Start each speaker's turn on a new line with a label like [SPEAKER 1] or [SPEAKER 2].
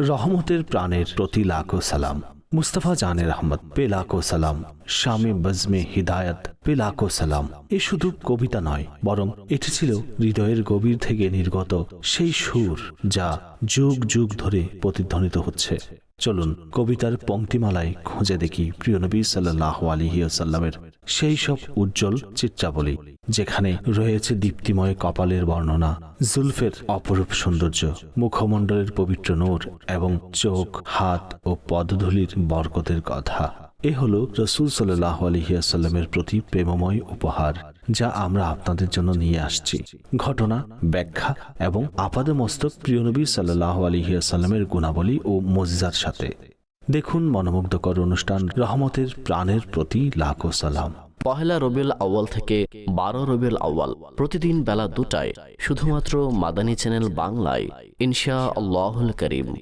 [SPEAKER 1] রহমতের প্রাণের প্রতি লাখো সালাম। মুস্তাফা জানের আহমদ পে লাখো সালাম। শামে বজমে হিদায়ত, পে লাখো সালাম। এ শুধু কবিতা নয়, বরং এটি ছিল হৃদয়ের গভীর থেকে নির্গত সেই সুর যা যুগ যুগ ধরে প্রতিধ্বনিত হচ্ছে। চলুন কবিতার পংক্তিমালায় খুঁজে দেখি প্রিয় নবী সাল্লাহ আলিহাসাল্লামের সেই সব উজ্জ্বল চিত্রাবলী যেখানে রয়েছে দীপ্তিময় কপালের বর্ণনা, জুলফের অপরূপ সৌন্দর্য, মুখমণ্ডলের পবিত্র নূর এবং চোখ, হাত ও পদধূলির বরকতের কথা। এ হলো রসুল সাল্লাহ আলহিয়াসাল্লামের প্রতি প্রেমময় উপহার, যা আমরা আপনাদের জন্য নিয়ে আসছি। ঘটনা, ব্যাখ্যা এবং আপাদমস্তক প্রিয়নবী সাল্লাহ আলহিয়াসাল্লামের গুণাবলী ও মজিজার সাথে। দেখুন মনোমুগ্ধকর অনুষ্ঠান রহমতের প্রাণের প্রতি লাখো সালাম।
[SPEAKER 2] পহেলা রবিউল আউয়াল থেকে বারো রবিউল আউয়াল প্রতিদিন বেলা দুটায়, শুধুমাত্র মাদানী চ্যানেল বাংলায়, ইনশা আল্লাহুল করিম।